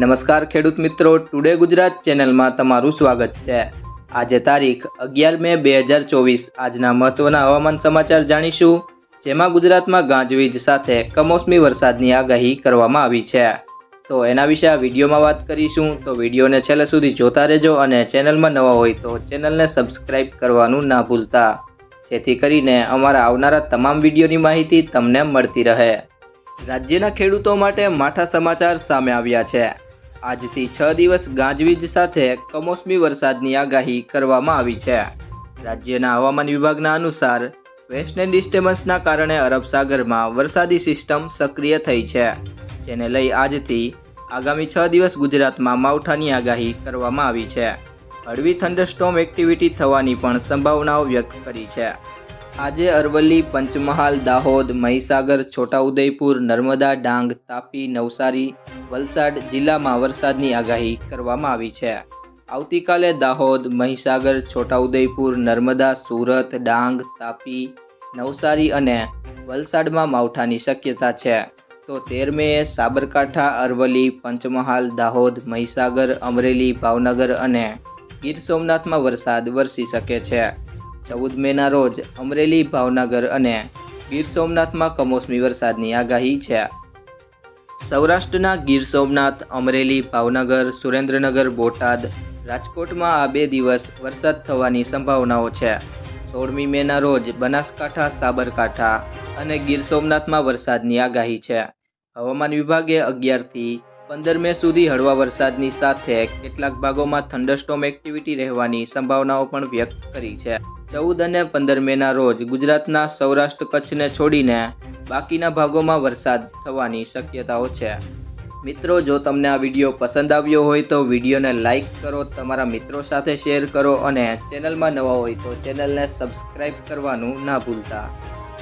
નમસ્કાર ખેડૂત મિત્રો ટુડે ગુજરાત ચેનલમાં તમારું સ્વાગત છે. આજે તારીખ અગિયાર મે બે હજાર ચોવીસ. આજના મહત્વના હવામાન સમાચાર જાણીશું, જેમાં ગુજરાતમાં ગાજવીજ સાથે કમોસમી વરસાદની આગાહી કરવામાં આવી છે. તો એના વિશે આ વિડીયોમાં વાત કરીશું, તો વિડીયોને છેલ્લે સુધી જોતા રહેજો અને ચેનલમાં નવા હોય તો ચેનલને સબસ્ક્રાઇબ કરવાનું ના ભૂલતા. જેથી કરીને અમારા આવનારા તમામ વિડીયોની માહિતી તમને મળતી રહે. રાજ્યના ખેડૂતો માટે માઠા સમાચાર સામે આવ્યા છે. આજથી છ દિવસ ગાજવીજ સાથે કમોસમી વરસાદની આગાહી કરવામાં આવી છે. રાજ્યના હવામાન વિભાગના અનુસાર વેસ્ટર્ન ડિસ્ટર્બન્સના કારણે અરબ સાગરમાં વરસાદી સિસ્ટમ સક્રિય થઈ છે. જેને લઈ આજથી આગામી છ દિવસ ગુજરાતમાં માવઠાની આગાહી કરવામાં આવી છે. હળવી થંડરસ્ટોમ એક્ટિવિટી થવાની પણ સંભાવનાઓ વ્યક્ત કરી છે. આજે અરવલ્લી પંચમહાલ, દાહોદ, મહીસાગર, છોટાઉદેપુર, નર્મદા, ડાંગ, તાપી, નવસારી, વલસાડ જિલ્લામાં વરસાદની આગાહી કરવામાં આવી છે. આવતીકાલે દાહોદ, મહીસાગર, છોટાઉદેપુર, નર્મદા, સુરત, ડાંગ, તાપી, નવસારી અને વલસાડમાં માવઠાની શક્યતા છે. તો તેર મેએ સાબરકાંઠા, અરવલ્લી, પંચમહાલ, દાહોદ, મહીસાગર, અમરેલી, ભાવનગર અને ગીર સોમનાથમાં વરસાદ વરસી શકે છે. ચૌદ મેના રોજ અમરેલી, ભાવનગર અને ગીર સોમનાથમાં કમોસમી વરસાદની આગાહી છે. સૌરાષ્ટ્રના ગીર સોમનાથ, અમરેલી, ભાવનગર, સુરેન્દ્રનગર, બોટાદ રાજકોટમાં આ બે દિવસ વરસાદ થવાની સંભાવનાઓ છે. સોળમી મેના રોજ બનાસકાંઠા, સાબરકાંઠા અને ગીર સોમનાથમાં વરસાદની આગાહી છે. હવામાન વિભાગે અગિયારથી પંદર મે સુધી હળવા વરસાદની સાથે કેટલાક ભાગોમાં થંડરસ્ટોમ એક્ટિવિટી રહેવાની સંભાવનાઓ પણ વ્યક્ત કરી છે. ચૌદ અને પંદર મેના રોજ ગુજરાતના સૌરાષ્ટ્ર કચ્છને છોડીને બાકીના ભાગોમાં વરસાદ થવાની શક્યતાઓ છે. મિત્રો, જો તમને આ વીડિયો પસંદ આવ્યો હોય તો વિડીયોને લાઇક કરો, તમારા મિત્રો સાથે શેર કરો અને ચેનલમાં નવા હોય તો ચેનલને સબસ્ક્રાઈબ કરવાનું ના ભૂલતા.